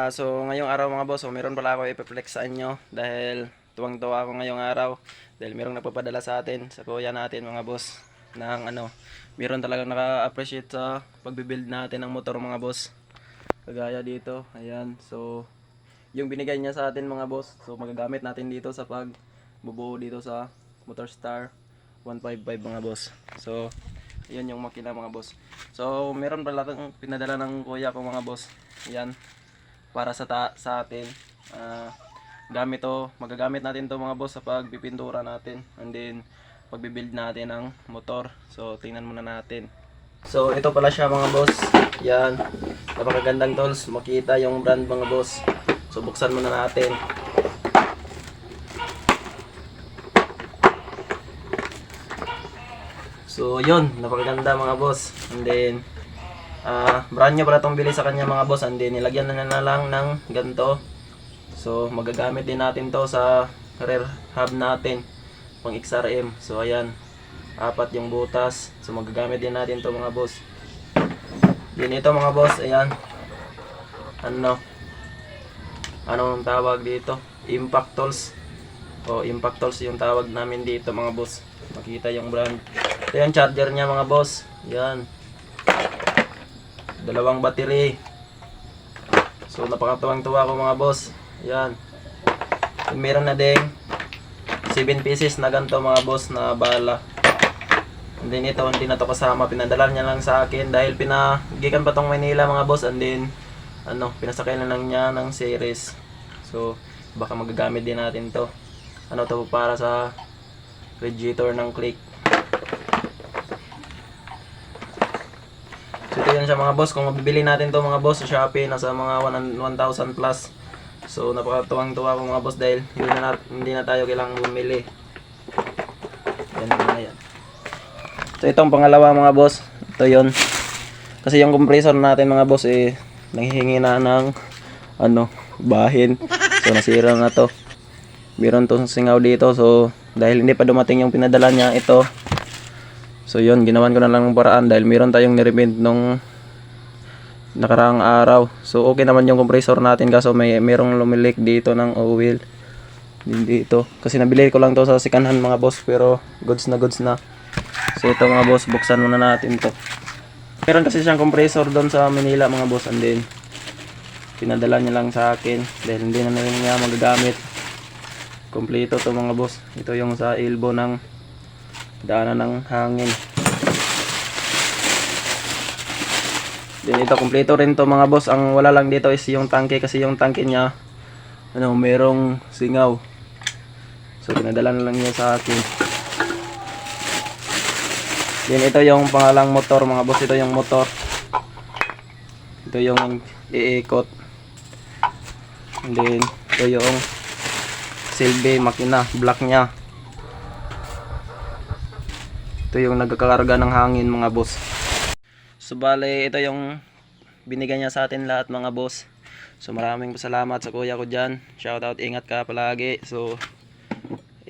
Ah, so ngayong araw mga boss, so meron pala ako ipiplex sa inyo dahil tuwang-tuwa ako ngayong araw dahil merong nagpapadala sa atin, sa kuya natin mga boss ng ano, meron talagang naka-appreciate sa pagbibuild natin ng motor mga boss. Kagaya dito, ayan. So yung binigay niya sa atin mga boss, so magagamit natin dito sa pag bubuo dito sa Motorstar 155 mga boss. So yun yung makina mga boss. So meron pala pinadala ng kuya ko mga boss. Yan para sa ta- sa atin. Ah, gamit to, magagamit natin to mga boss sa pagpipintura natin and then pagbibuild natin ng motor. So tingnan muna natin. So ito pala siya mga boss. Yan. Napakagandang tools. Makita yung brand mga boss. So buksan muna natin. So yun, napakaganda mga boss. And then Ah, brand new pala itong bili sa kanya mga boss. And then, nilagyan na na lang ng ganito. So, magagamit din natin to sa rear hub natin. Pang XRM. So, ayan. Apat yung butas. So, magagamit din natin to mga boss. Din ito mga boss. Ayan. Ano? Anong tawag dito? Impact tools. O, impact tools yung tawag namin dito mga boss. Makita yung brand. Ito charger niya mga boss. Yan dalawang battery. So napakatuwang-tuwa ko mga boss. Yan. Meron na ding 7 pieces na ganito mga boss na bala. And then ito hindi na to kasama, pinadala niya lang sa akin dahil pinagikan pa tong Manila mga boss and then ano, pinasakay na lang niya ng series. So baka magagamit din natin to. Ano to para sa radiator ng click. Yun siya mga boss. Kung mabibili natin to mga boss sa Shopee, nasa mga 1,000 plus. So napakatuwang-tuwa ko mga boss dahil hindi na, hindi na tayo kailangang bumili. Yan na yan. So itong pangalawa mga boss, ito yun. Kasi yung compressor natin mga boss eh, nanghihingi na ng ano, bahin. So nasira na to. Meron tong singaw dito. So dahil hindi pa dumating yung pinadala niya, ito So yun, ginawan ko na lang ng paraan dahil meron tayong nirepaint nung nakaraang araw. So okay naman yung compressor natin kaso may merong lumilik dito ng oil. Din dito. Kasi nabili ko lang to sa sikanhan mga boss pero goods na goods na. So ito mga boss, buksan muna natin to. Meron kasi siyang compressor doon sa Manila mga boss and then pinadala niya lang sa akin dahil hindi na rin niya magagamit. Kompleto to mga boss. Ito yung sa elbow ng daanan ng hangin. Then ito, kompleto rin to mga boss. Ang wala lang dito is yung tangke kasi yung tangke niya ano, merong singaw. So, pinadala na lang niya sa akin. Then ito yung pangalang motor mga boss. Ito yung motor. Ito yung iikot. And then, ito yung silbi makina, black niya. Ito yung nagkakarga ng hangin mga boss. So bale, ito yung binigay niya sa atin lahat mga boss. So maraming salamat sa kuya ko dyan. Shout out, ingat ka palagi. So,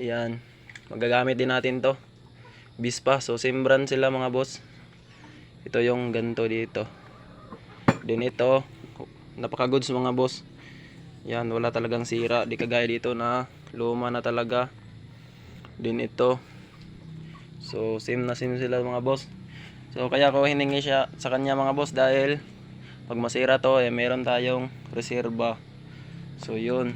ayan. Magagamit din natin to. Bispa. So same brand sila mga boss. Ito yung ganito dito. Din ito. Napaka goods mga boss. Yan, wala talagang sira. Di kagaya dito na luma na talaga. Din ito. So, same na same sila mga boss. So, kaya ko hiningi siya sa kanya mga boss dahil pag masira to, eh, meron tayong reserba. So, yun.